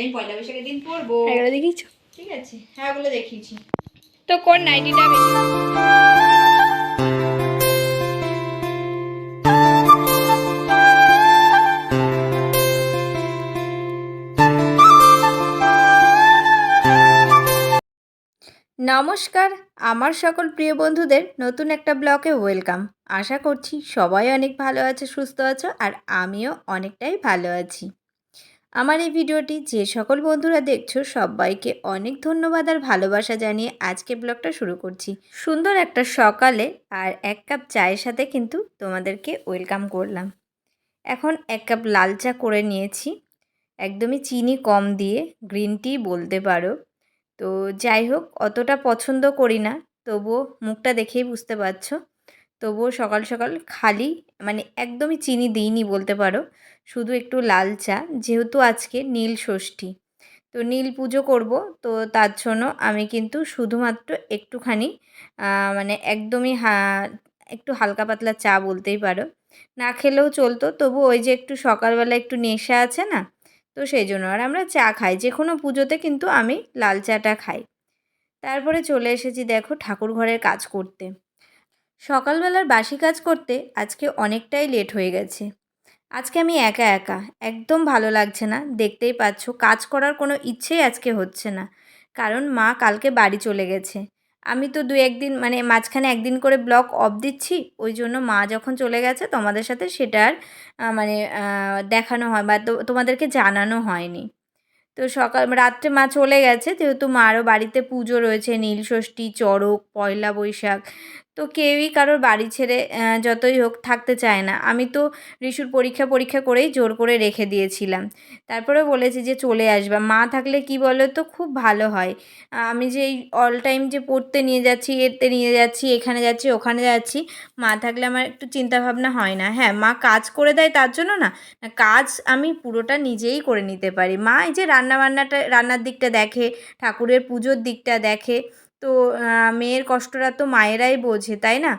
আমি পয়লা বৈশাখের দিন পরবো। এগুলো দেখিয়েছো? ঠিক আছে। হ্যাঁ ওগুলো দেখিয়েছি। তো কোন নাইটিটা বেশি নমস্কার আমার সকল প্রিয় বন্ধুদের নতুন একটা ব্লগে ওয়েলকাম। আশা করছি সবাই অনেক ভালো আছে সুস্থ আছো আর আমিও অনেকটাই ভালো আছি। আমার এই ভিডিওটি যে সকল বন্ধুরা দেখছ, সবাইকে অনেক ধন্যবাদ আর ভালোবাসা জানিয়ে আজকে ব্লগটা শুরু করছি। সুন্দর একটা সকালে আর এক কাপ চায়ের সাথে কিন্তু তোমাদেরকে ওয়েলকাম করলাম। এখন এক কাপ লাল চা করে নিয়েছি। একদমই চিনি কম দিয়ে, গ্রিন টি বলতে পারো। তো যাই হোক, অতটা পছন্দ করি না, তবুও মুখটা দেখেই বুঝতে পারছ। তবুও সকাল সকাল খালি মানে একদমই চিনি দিইনি বলতে পারো। শুধু একটু লাল চা, যেহেতু আজকে নীল ষষ্ঠী। তো নীল পুজো করব, তো তার জন্য আমি কিন্তু শুধুমাত্র একটুখানি মানে একদমই একটু হালকা পাতলা চা বলতেই পারো। না খেলেও চলতো, তবু ওই যে একটু সকালবেলা একটু নেশা আছে না, তো সেই জন্য। আর আমরা চা খাই, যে কোনো পুজোতে কিন্তু আমি লাল চাটা খাই। তারপরে চলে এসেছি দেখো ঠাকুর ঘরের কাজ করতে। সকালবেলার বাসি কাজ করতে আজকে অনেকটাই লেট হয়ে গেছে। আজকে আমি একা একা। একদম ভালো লাগছে না। দেখতেই পাচ্ছ, কাজ করার কোনো ইচ্ছেই আজকে হচ্ছে না। কারণ মা কালকে বাড়ি চলে গেছে। আমি তো দু একদিন মানে মাঝখানে একদিন করে ব্লগ অফ দিচ্ছি। ওই জন্য মা যখন চলে গেছে, তোমাদের সাথে সেটা আর মানে দেখানো হয় বা তোমাদেরকে জানানো হয়নি। তো সকাল, রাত্রে মা চলে গেছে। যেহেতু মারও বাড়িতে পুজো রয়েছে নীলষষ্ঠী চড়ক, পয়লা বৈশাখ তো কেউই কারোর বাড়ি ছেড়ে যতই হোক থাকতে চায় না। আমি তো ঋষুর পরীক্ষা পরীক্ষা করেই জোর করে রেখে দিয়েছিলাম। তারপরে বলেছি যে চলে আসবা। মা থাকলে কি বলো তো খুব ভালো হয়। আমি যে এই অল টাইম যে পড়তে নিয়ে যাচ্ছি এতে নিয়ে যাচ্ছি এখানে যাচ্ছি ওখানে যাচ্ছি মা থাকলে আমার একটু চিন্তা ভাবনা হয় না। হ্যাঁ মা কাজ করে দেয় তার জন্য না, কাজ আমি পুরোটা নিজেই করে নিতে পারি। মা এই যে রান্না বান্নাটা রান্নার দিকটা দেখে ঠাকুরের পুজোর দিকটা দেখে তো মেয়ের কষ্টটা তো মায়েরাই বোঝে, তাই না?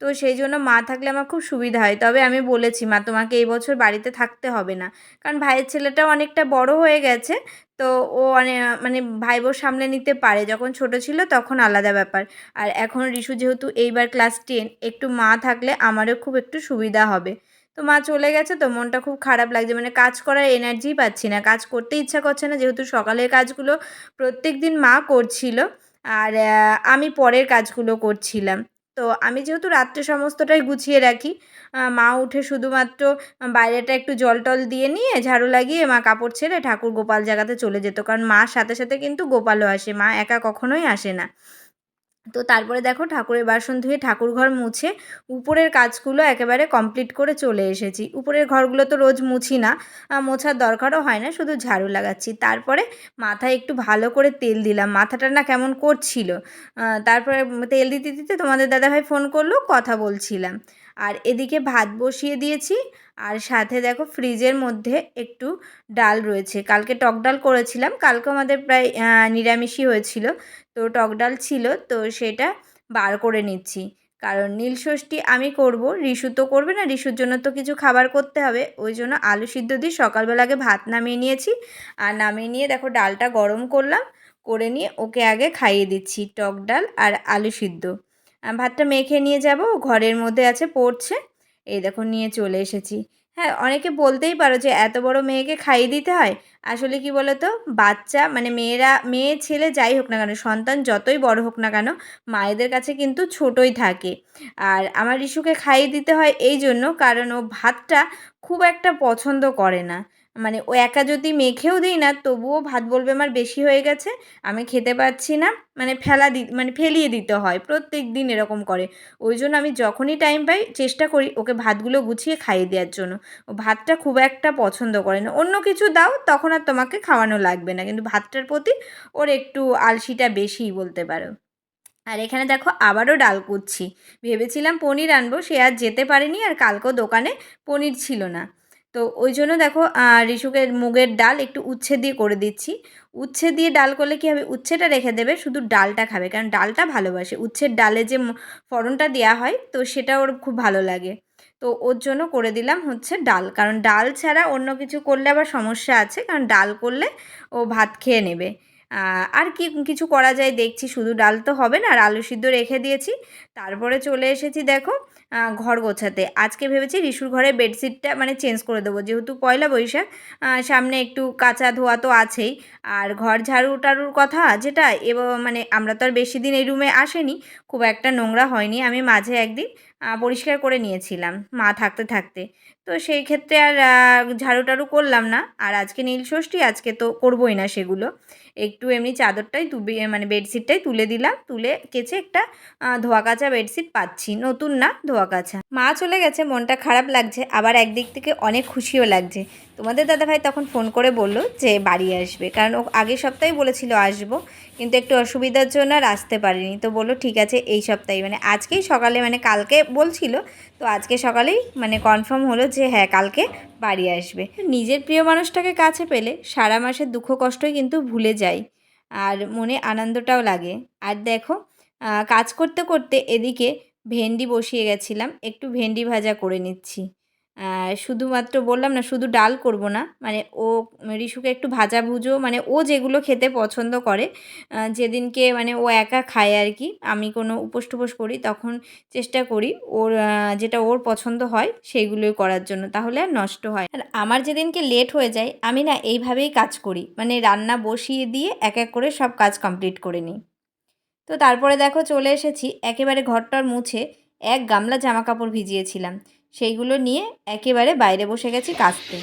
তো সেই জন্য মা থাকলে আমার খুব সুবিধা হয়। তবে আমি বলেছি, মা, তোমাকে এই বছর বাড়িতে থাকতে হবে না। কারণ ভাইয়ের ছেলেটাও অনেকটা বড় হয়ে গেছে, তো ও অনেক মানে ভাই বোর সামলে নিতে পারে। যখন ছোট ছিল তখন আলাদা ব্যাপার। আর এখন রিশু যেহেতু এইবার ক্লাস টেন, একটু মা থাকলে আমারও খুব একটু সুবিধা হবে। তো মা চলে গেছে তো মনটা খুব খারাপ লাগছে। মানে কাজ করার এনার্জিই পাচ্ছি না। কাজ করতে ইচ্ছা করছে না, যেহেতু সকালের কাজগুলো প্রত্যেক দিন মা করছিল। আর আমি পরের কাজগুলো করছিলাম। তো আমি যেহেতু রাত্রে সমস্তটাই গুছিয়ে রাখি মা উঠে শুধুমাত্র বাইরেটা একটু জল টল দিয়ে নিয়ে ঝাড়ু লাগিয়ে মা কাপড় ছেড়ে ঠাকুর গোপাল জায়গাতে চলে যেত। কারণ মার সাথে সাথে কিন্তু গোপালও আসে, মা একা কখনোই আসে না। তো তারপরে দেখো ঠাকুরের বাসন ধুয়ে ঠাকুর ঘর মুছে উপরের কাজগুলো একেবারে কমপ্লিট করে চলে এসেছি। উপরের ঘরগুলো তো রোজ মুছি না মোছার দরকারও হয় না, শুধু ঝাড়ু লাগাচ্ছি। তারপরে মাথায় একটু ভালো করে তেল দিলাম, মাথাটা না কেমন করছিল। তারপরে তেল দিতে দিতে তোমাদের দাদাভাই ফোন করল, কথা বলছিলাম। আর এদিকে ভাত বসিয়ে দিয়েছি। আর সাথে দেখো ফ্রিজের মধ্যে একটু ডাল রয়েছে। কালকে টক ডাল করেছিলাম। কালকে আমাদের প্রায় নিরামিষই হয়েছিল। তো টক ডাল ছিল। তো সেটা বার করে নিচ্ছি। কারণ নীলষষ্ঠী আমি করব, রিশু তো করবে না। রিশুর জন্য তো কিছু খাবার করতে হবে। ওই জন্য আলু সিদ্ধ দিয়ে সকালবেলা আগে ভাত নামিয়ে নিয়েছি। আর নামিয়ে নিয়ে দেখো ডালটা গরম করলাম। করে নিয়ে ওকে আগে খাইয়ে দিচ্ছি টক ডাল আর আলু সিদ্ধ। ভাতটা মেখে নিয়ে যাব, ঘরের মধ্যে আছে পড়ছে। এই দেখো নিয়ে চলে এসেছি। হ্যাঁ অনেকে বলতেই পারো যে এত বড় মেয়েকে খাইয়ে দিতে হয়। আসলে কি বলো তো বাচ্চা মানে মেয়েরা, মেয়ে, ছেলে যাই হোক না কেন, সন্তান যতই বড় হোক না কেন, মায়েদের কাছে কিন্তু ছোটই থাকে। আর আমার ইস্যুকে খাইয়ে দিতে হয় এই জন্য, কারণ ও ভাতটা খুব একটা পছন্দ করে না। মানে ও একা যদি মেখেও দিই না, তবুও ভাত বলবে আমার বেশি হয়ে গেছে। আমি খেতে পাচ্ছি না। মানে ফেলা দি মানে ফেলিয়ে দিতে হয়, প্রত্যেক দিন এরকম করে। ওই জন্য আমি যখনই টাইম পাই, চেষ্টা করি ওকে ভাতগুলো গুছিয়ে খাইয়ে দেওয়ার জন্য। ও ভাতটা খুব একটা পছন্দ করে না। অন্য কিছু দাও, তখন আর তোমাকে খাওয়ানো লাগবে না। কিন্তু ভাতটার প্রতি ওর একটু আলসিটা বেশিই বলতে পারো। আর এখানে দেখো, আবারও ডাল কুচ্ছি ভেবেছিলাম পনির আনব, সে আর যেতে পারেনি আর কালকেও দোকানে পনির ছিল না। তো ওই জন্য দেখো রিসুকের মুগের ডাল একটু উচ্ছে দিয়ে করে দিচ্ছি। উচ্ছে দিয়ে ডাল করলে কী হবে? উচ্ছেটা রেখে দেবে, শুধু ডালটা খাবে, কারণ ডালটা ভালোবাসে। উচ্ছের ডালে যে ফড়নটা দেওয়া হয়, তো সেটা ওর খুব ভালো লাগে। তো ওর জন্য করে দিলাম হচ্ছে ডাল। কারণ ডাল ছাড়া অন্য কিছু করলে আবার সমস্যা আছে, কারণ ডাল করলে ও ভাত খেয়ে নেবে। আর কি কিছু করা যায় দেখছি, শুধু ডাল তো হবে না, আর আলু সিদ্ধ রেখে দিয়েছি। তারপরে চলে এসেছি দেখো ঘর গোছাতে। আজকে ভেবেছি রিশুর ঘরে বেডশিটটা মানে চেঞ্জ করে দেবো। যেহেতু পয়লা বৈশাখ সামনে একটু কাঁচা ধোয়া তো আছেই। আর ঘর ঝাড়ু টাড়ুর কথা যেটা এবার মানে আমরা তো আর বেশি দিন এই রুমে আসেনি, খুব একটা নোংরা হয়নি। আমি মাঝে একদিন পরিষ্কার করে নিয়েছিলাম, মা থাকতে থাকতে। তো সেই ক্ষেত্রে আর ঝাড়ু টাড়ু করলাম না। আর আজকে নীল ষষ্ঠী, আজকে তো করবোই না সেগুলো। একটু এমনি চাদরটাই তুবে মানে বেডশিটটাই তুলে দিলাম। তুলে কেচে একটা ধোয়া কাচা বেডশিট পাচ্ছি। নতুন না ধোয়া কাচা মা চলে গেছে, মনটা খারাপ লাগছে। আবার একদিক থেকে অনেক খুশিও লাগছে। তোমাদের দাদাভাই তখন ফোন করে বলল যে বাড়ি আসবে। কারণ ও আগের সপ্তাহেই বলেছিল আসব, কিন্তু একটু অসুবিধার জন্য আর আসতে পারিনি। তো বলল, ঠিক আছে, এই সপ্তাহে। মানে আজকেই সকালে মানে কালকে বলছিল, তো আজকে সকালেই মানে কনফার্ম হলো যে হ্যাঁ কালকে বাড়ি আসবে। নিজের প্রিয় মানুষটাকে কাছে পেলে সারা মাসের দুঃখ কষ্টই কিন্তু ভুলে যায়, আর মনে আনন্দটাও লাগে। আর দেখো কাজ করতে করতে এদিকে ভেন্ডি বসিয়ে গেছিলাম, একটু ভেন্ডি ভাজা করে নিচ্ছি। শুধুমাত্র বললাম না, শুধু ডাল করব না। মানে ও, রিশুকে একটু ভাজা ভুজো মানে ও যেগুলো খেতে পছন্দ করে যেদিনকে মানে ও একা খায় আর কি, আমি কোনো উপোস টুপোস করি, তখন চেষ্টা করি ওর যেটা ওর পছন্দ হয়, সেইগুলোই করার জন্য, তাহলে আর নষ্ট হয়। আর আমার যেদিনকে লেট হয়ে যায়, আমি না এইভাবেই কাজ করি মানে রান্না বসিয়ে দিয়ে এক এক করে সব কাজ কমপ্লিট করে নিই। তো তারপরে দেখো চলে এসেছি, একেবারে ঘরটার মুছে এক গামলা জামা কাপড় ভিজিয়েছিলাম। সেইগুলো নিয়ে একেবারে বাইরে বসে গেছি কাচতে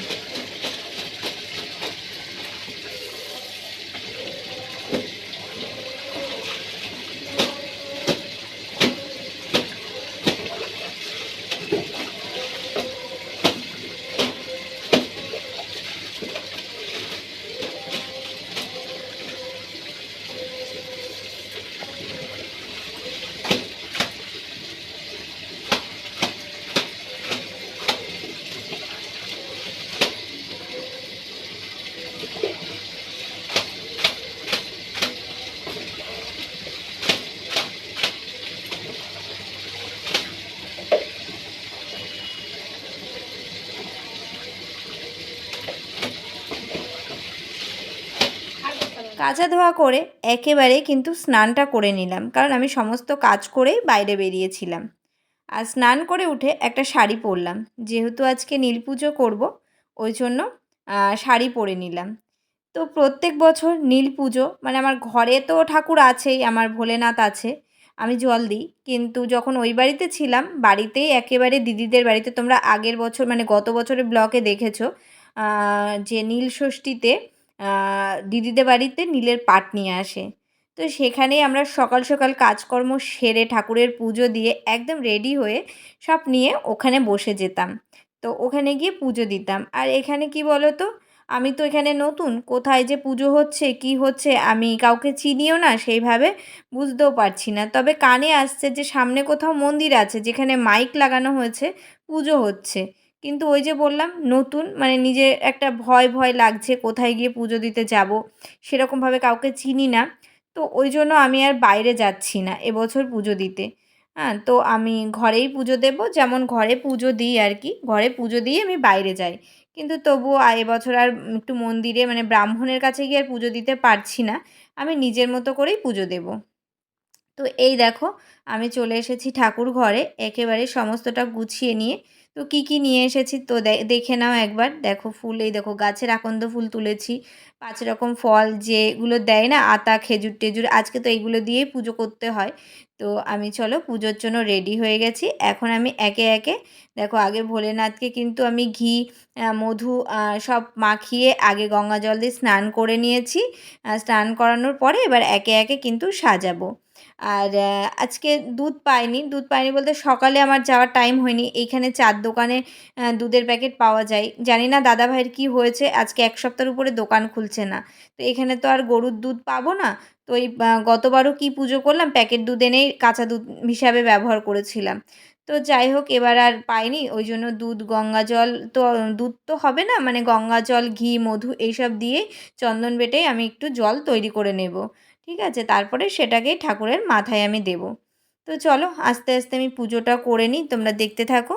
কাচা ধোয়া করে একেবারে কিন্তু স্নানটা করে নিলাম, কারণ আমি সমস্ত কাজ করেই বাইরে বেরিয়েছিলাম। আর স্নান করে উঠে একটা শাড়ি পরলাম, যেহেতু আজকে নীল পুজো করব, ওই জন্য শাড়ি পরে নিলাম। তো প্রত্যেক বছর নীল পুজো মানে আমার ঘরে তো ঠাকুর আছেই, আমার ভোলেনাথ আছে, আমি জল দিই, কিন্তু যখন ওই বাড়িতে ছিলাম, বাড়িতেই একেবারে দিদিদের বাড়িতে, তোমরা আগের বছর মানে গত বছরের ব্লকে দেখেছ যে নীল ষষ্ঠীতে দিদিদের বাড়িতে নীলের পাট নিয়ে আসে। তো সেখানেই আমরা সকাল সকাল কাজকর্ম সেরে ঠাকুরের পুজো দিয়ে একদম রেডি হয়ে সব নিয়ে ওখানে বসে যেতাম। তো ওখানে গিয়ে পুজো দিতাম। আর এখানে কি বলো তো আমি তো এখানে নতুন, কোথায় যে পুজো হচ্ছে, কি হচ্ছে, আমি কাউকে চিনিও না, সেইভাবে বুঝতেও পারছি না। তবে কানে আসছে যে সামনে কোথাও মন্দির আছে, যেখানে মাইক লাগানো হয়েছে, পুজো হচ্ছে। কিন্তু ওই যে বললাম, নতুন মানে নিজে একটা ভয় ভয় লাগছে কোথায় গিয়ে পুজো দিতে যাব সেরকমভাবে কাউকে চিনি না। তো ওই জন্য আমি আর বাইরে যাচ্ছি না এবছর পুজো দিতে। হ্যাঁ তো আমি ঘরেই পুজো দেব, যেমন ঘরে পুজো দিই আর কি, ঘরে পুজো দিয়ে আমি বাইরে যাই। কিন্তু তবুও এবছর আর একটু মন্দিরে মানে ব্রাহ্মণের কাছে গিয়ে আর পুজো দিতে পারছি না, আমি নিজের মতো করেই পুজো দেব। তো এই দেখো, আমি চলে এসেছি ঠাকুর ঘরে, একেবারে সমস্তটা গুছিয়ে নিয়ে তো কি কি নিয়ে এসেছি তো দেখে নাও একবার। দেখো ফুল, এই দেখো গাছের আকন্দ ফুল তুলেছি। পাঁচ রকম ফল যেগুলো দেয় না, আতা, খেজুর, টেজুর, আজকে তো এইগুলো দিয়েই পুজো করতে হয়। তো আমি চলো পুজোর জন্য রেডি হয়ে গেছি। এখন আমি একে একে, দেখো আগে ভোলেনাথকে কিন্তু আমি ঘি মধু সব মাখিয়ে আগে গঙ্গা জল দিয়ে স্নান করে নিয়েছি। স্নান করানোর পরে এবার একে একে কিন্তু সাজাবো। আর আজকে দুধ পাইনি। দুধ পাইনি বলতে সকালে আমার যাওয়ার টাইম হয়নি। এইখানে চার দোকানে দুধের প্যাকেট পাওয়া যায়। জানি না দাদা ভাইয়ের কী হয়েছে। আজকে এক সপ্তাহের উপরে দোকান খুলছে না। তো এখানে তো আর গরুর দুধ পাবো না। তো এই গতবারও কি পুজো করলাম? প্যাকেট দুধ এনেই কাঁচা দুধ হিসাবে ব্যবহার করেছিলাম। তো যাই হোক, এবার আর পাইনি। ওই জন্য দুধ, গঙ্গা জল তো, দুধ তো হবে না। মানে গঙ্গা জল, ঘি, মধু এইসব দিয়ে চন্দন বেটেই আমি একটু জল তৈরি করে নেব। ঠিক আছে? তারপরে সেটাকেই ঠাকুরের মাথায় আমি দেব। তো চলো আস্তে আস্তে আমি পুজোটা করে নিই, তোমরা দেখতে থাকো।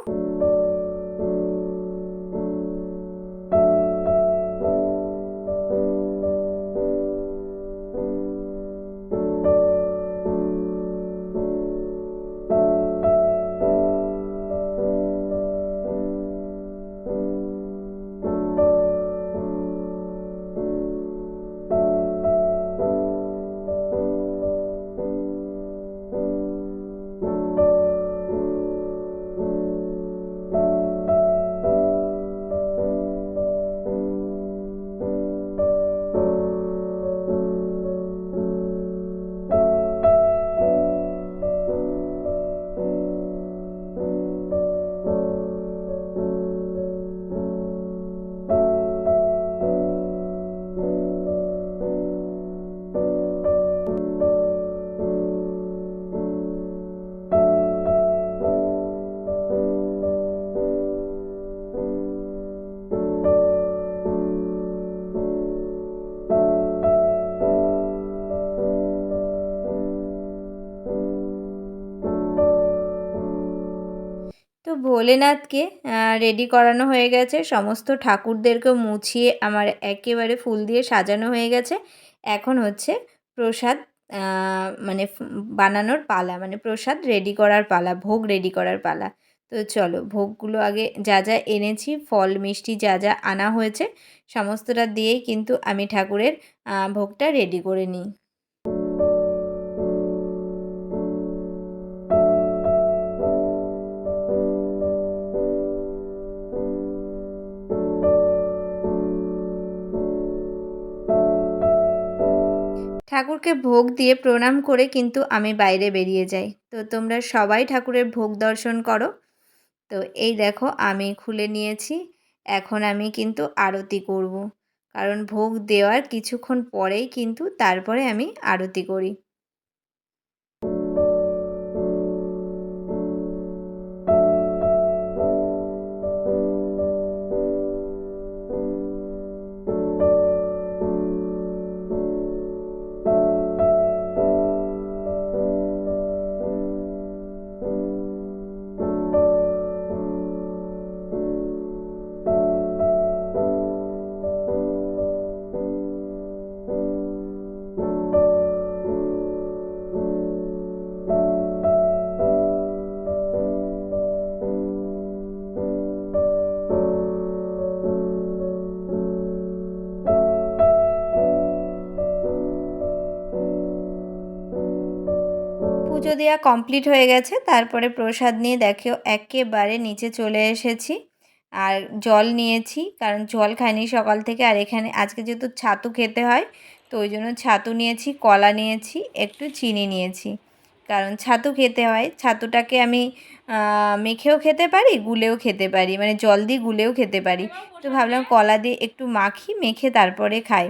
ভোলেনাথকে রেডি করানো হয়ে গেছে। সমস্ত ঠাকুরদেরকে মুছিয়ে আমার একেবারে ফুল দিয়ে সাজানো হয়ে গেছে। এখন হচ্ছে প্রসাদ মানে বানানোর পালা মানে প্রসাদ রেডি করার পালা, ভোগ রেডি করার পালা। তো চলো, ভোগগুলো আগে যা যা এনেছি, ফল, মিষ্টি যা যা আনা হয়েছে, সমস্তটা দিয়েই কিন্তু আমি ঠাকুরের ভোগটা রেডি করে নিই। ঠাকুরকে ভোগ দিয়ে প্রণাম করে কিন্তু আমি বাইরে বেরিয়ে যাই। তো তোমরা সবাই ঠাকুরের ভোগ দর্শন করো। তো এই দেখো, আমি খুলে নিয়েছি। এখন আমি কিন্তু আরতি করব। কারণ ভোগ দেওয়ার কিছুক্ষণ পরেই কিন্তু তারপরে আমি আরতি করি। দেওয়া কমপ্লিট হয়ে গেছে, তারপরে প্রসাদ নিয়ে দেখো একেবারে নিচে চলে এসেছি। আর জল নিয়েছি, কারণ জল খাইনি সকাল থেকে, আর এখানে আজকে যেহেতু ছাতু খেতে হয়, তো ওই জন্য ছাতু নিয়েছি, কলা নিয়েছি, একটু চিনি নিয়েছি। কারণ ছাতু খেতে হয়, ছাতুটাকে আমি মেখেও খেতে পারি, গুলেও খেতে পারি মানে জল দিয়ে গুলেও খেতে পারি। তো ভাবলাম কলা দিয়ে একটু মাখি, মেখে তারপরে খাই।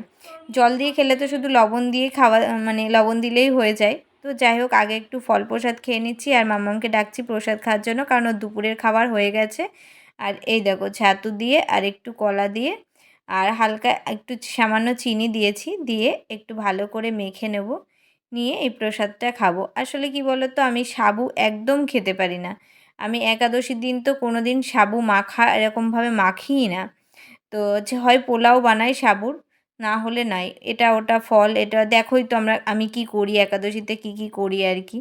জল দিয়ে খেলে তো শুধু লবণ দিয়ে খাওয়া মানে লবণ দিলেই হয়ে যায়। তো যাই হোক, আগে একটু ফল প্রসাদ খেয়ে নিচ্ছি আর মাম্মামকে ডাকছি প্রসাদ খাওয়ার জন্য, কারণ দুপুরের খাবার হয়ে গেছে। আর এই দেখো, ছাতু দিয়ে আর একটু কলা দিয়ে আর হালকা একটু সামান্য চিনি দিয়েছি, দিয়ে একটু ভালো করে মেখে নেব, নিয়ে এই প্রসাদটা খাব। আসলে কি বলো তো আমি সাবু একদম খেতে পারি না। আমি একাদশীর দিন তো কোনো দিন সাবু মাখা এরকমভাবে মাখিই না। তো হচ্ছে হয় পোলাও বানাই সাবুর না হলে নাই। এটা ওটা ফল, এটা দেখোই তো আমরা, আমি কি করি, একাদশীতে কি কি করি আর কি।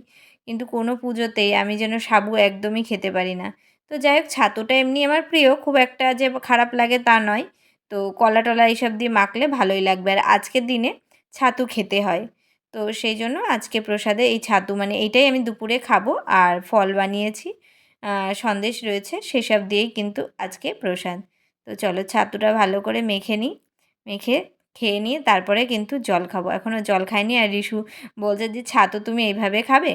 কিন্তু কোনো পুজোতেই আমি যেন সাবু একদমই খেতে পারি না। তো যাই হোক, ছাতুটা এমনি আমার প্রিয়, খুব একটা যে খারাপ লাগে তা নয়। তো কলা টলা এইসব দিয়ে মাখলে ভালোই লাগবে। আর আজকের দিনে ছাতু খেতে হয়। তো সেই জন্য আজকে প্রসাদে এই ছাতু মানে এইটাই আমি দুপুরে খাব আর ফল বানিয়েছি। সন্দেশ রয়েছে, সেসব দিয়েই কিন্তু আজকে প্রসাদ। তো চলো ছাতুটা ভালো করে মেখে নিই। মেখে খেয়ে নিয়ে তারপরে কিন্তু জল খাব। এখনও জল খাইনি আর রিশু বলছে যে ছাতু তুমি এইভাবে খাবে?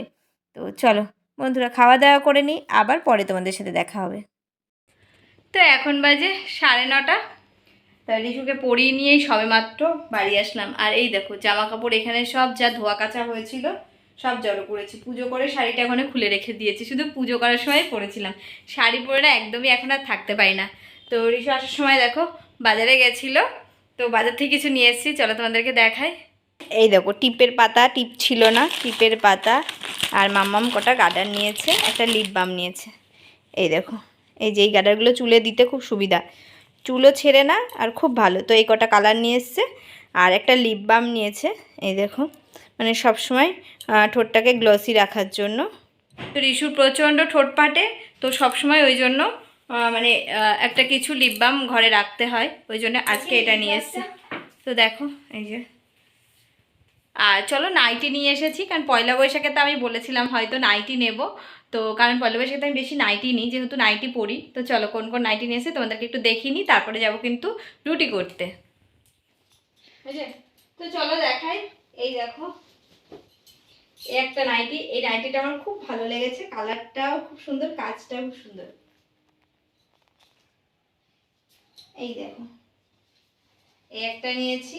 তো চলো বন্ধুরা খাওয়া দাওয়া করে নিই, আবার পরে তোমাদের সাথে দেখা হবে। তো এখন বাজে সাড়ে নটা। তা রিশুকে পরিয়ে নিয়েই সবে মাত্র বাড়ি আসলাম। আর এই দেখো জামা কাপড় এখানে সব যা ধোয়া কাচা হয়েছিল, সব জড়ো করেছি। পুজো করে শাড়িটা এখানে খুলে রেখে দিয়েছি। শুধু পুজো করার সময় পরেছিলাম। শাড়ি পরে না, একদমই এখন আর থাকতে পারি না। তো রিশু আসার সময় দেখো, বাজারে গেছিল। তো বাজার থেকে কিছু নিয়ে এসেছি চলো তোমাদেরকে দেখাই। এই দেখো টিপের পাতা টিপ ছিল না টিপের পাতা। আর মাম্মাম কটা গার্ডার নিয়েছে একটা লিপ বাম নিয়েছে। এই দেখো এই যে এই গার্ডারগুলো চুলে দিতে খুব সুবিধা। চুলও ছেড়ে না আর খুব ভালো। তো এই কটা কালার নিয়ে এসছে আর একটা লিপ বাম নিয়েছে। এই দেখো মানে সবসময় আহ, ঠোঁটটাকে গ্লসি রাখার জন্য। তো রিশুর প্রচণ্ড ঠোঁট পাটে তো সবসময় ওই জন্য মানে একটা কিছু লিপ বাম ঘরে রাখতে হয়। ওই জন্য আজকে এটা নিয়ে এসেছে। তো দেখো, এই যে। আর চলো নাইটি নিয়ে এসেছি, কারণ পয়লা বৈশাখে তো আমি বলেছিলাম হয়তো নাইটি নেব। তো কারণ পয়লা বৈশাখে তো আমি বেশি নাইটি নিই, যেহেতু নাইটি পরি। তো চলো কোন কোন নাইটি নিয়ে এসে তোমাদেরকে একটু দেখিয়ে নিই, তারপরে যাব কিন্তু রুটি করতে। তো চলো দেখাই। এই দেখো, এই একটা নাইটি এই নাইটিটা আমার খুব ভালো লেগেছে কালারটাও খুব সুন্দর, কাজটাও খুব সুন্দর। এই দেখো। এই একটা নিয়েছি।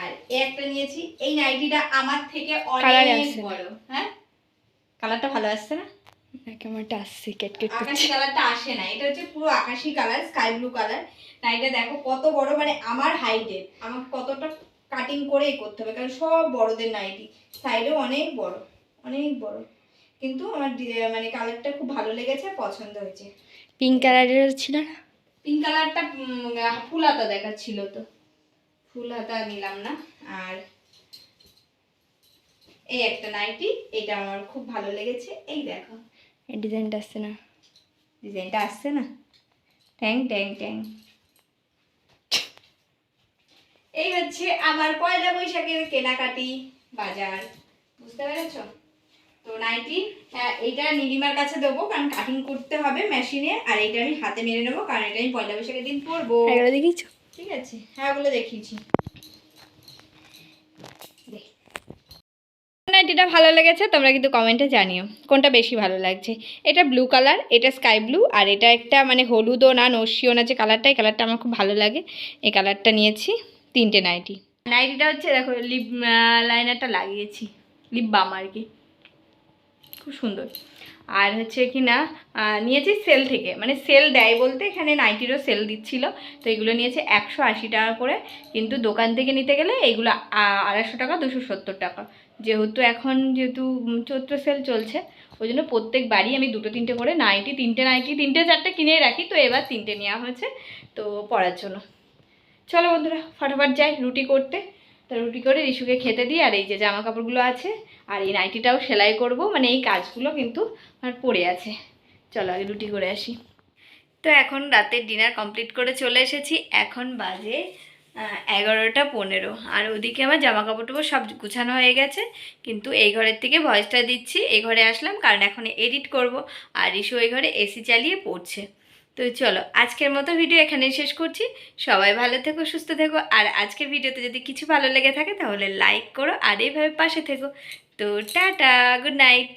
আর এই একটা নিয়েছি। এই নাইটিটা আমার থেকে অনেক বড় হ্যাঁ? কালারটা ভালো আসছে না? কেমনটা আসছে কেট কেট আকাশি কালারটা আসে না। এটা হচ্ছে পুরো আকাশি কালার স্কাই ব্লু কালার নাইটা দেখো কত বড় মানে আমার আমাকে কতটা কাটিং করেই করতে হবে কারণ সব বড়দের নাইটি। সাইডেও অনেক বড় অনেক বড়। কিন্তু আমার মানে কালারটা খুব ভালো লেগেছে পছন্দ হয়েছে। পিঙ্ক কালারের ছিল না? পিঙ্ক কালারটা ফুল হাতা দেখাচ্ছিল তো। ফুল হাতা নিলাম না আর এই একটা নাইটি এটা আমার খুব ভালো লেগেছে। এই দেখো। এই ডিজাইনটা আসছে না। ডিজাইনটা আসছে না? ট্যাং ট্যাং ট্যাং। এই হচ্ছে আমার পয়লা বৈশাখের কেনাকাটি বাজার। বুঝতে পেরেছ? তো নাইটি হ্যাঁ, এইটা নীলিমার কাছে দেবো কারণ কাটিং করতে হবে মেশিনে আর এইটা আমি হাতে মেরে নেব কারণ এটা আমি পয়লা বৈশাখের দিন পরবো। এগুলো দেখিয়েছো? ঠিক আছে হ্যাঁ ওগুলো দেখিয়েছি। নাইটিটা ভালো লেগেছে তোমরা কিন্তু কমেন্টে জানিও কোনটা বেশি ভালো লাগছে। এটা ব্লু কালার এটা স্কাই ব্লু আর এটা একটা মানে হলুদও না নস্যিও না যে কালারটা এই কালারটা আমার খুব ভালো লাগে। এই কালারটা নিয়েছি তিনটে নাইটি নাইটিটা হচ্ছে দেখো লিপ লাইনারটা লাগিয়েছি লিপ বাম আর কি। খুব সুন্দর। আর হচ্ছে কি না নিয়েছি সেল থেকে। মানে সেল দেয় বলতে এখানে নাইটিরও সেল দিচ্ছিল। তো এগুলো নিয়েছে একশো আশি টাকা করে। কিন্তু দোকান থেকে নিতে গেলে এগুলো আড়াইশো টাকা, দুশো সত্তর টাকা। যেহেতু এখন যেহেতু চৈত্র সেল চলছে, ওই জন্য প্রত্যেক বাড়ি আমি দুটো, তিনটে করে নাইটি, তিনটে নাইটি, তিনটে, চারটে কিনে রাখি। তো এবার তিনটে নেওয়া হয়েছে, তো পড়ার জন্য। চলো বন্ধুরা, ফটাফট যাই রুটি করতে। তো রুটি করে রিশুকে খেতে দিই, আর এই যে জামা কাপড়গুলো আছে, আর এই নাইটিটাও সেলাই করব মানে এই কাজগুলো কিন্তু আমার পড়ে আছে। চলো আগে রুটি করে আসি। তো এখন রাতের ডিনার কমপ্লিট করে চলে এসেছি, এখন বাজে এগারোটা পনেরো, আর ওদিকে আমার জামা কাপড় সব গুছানো হয়ে গেছে, কিন্তু এই ঘরের থেকে ভয়েসটা দিচ্ছি, এই ঘরে আসলাম, কারণ এখন এডিট করব, আর রিশু এই ঘরে এসি চালিয়ে পড়ছে। তো চলো, আজকের মতো ভিডিও এখানেই শেষ করছি। সবাই ভালো থেকো, সুস্থ থেকো। আর আজকের ভিডিওতে যদি কিছু ভালো লেগে থাকে, তাহলে লাইক করো আর এইভাবে পাশে থেকো। তো টাটা গুড নাইট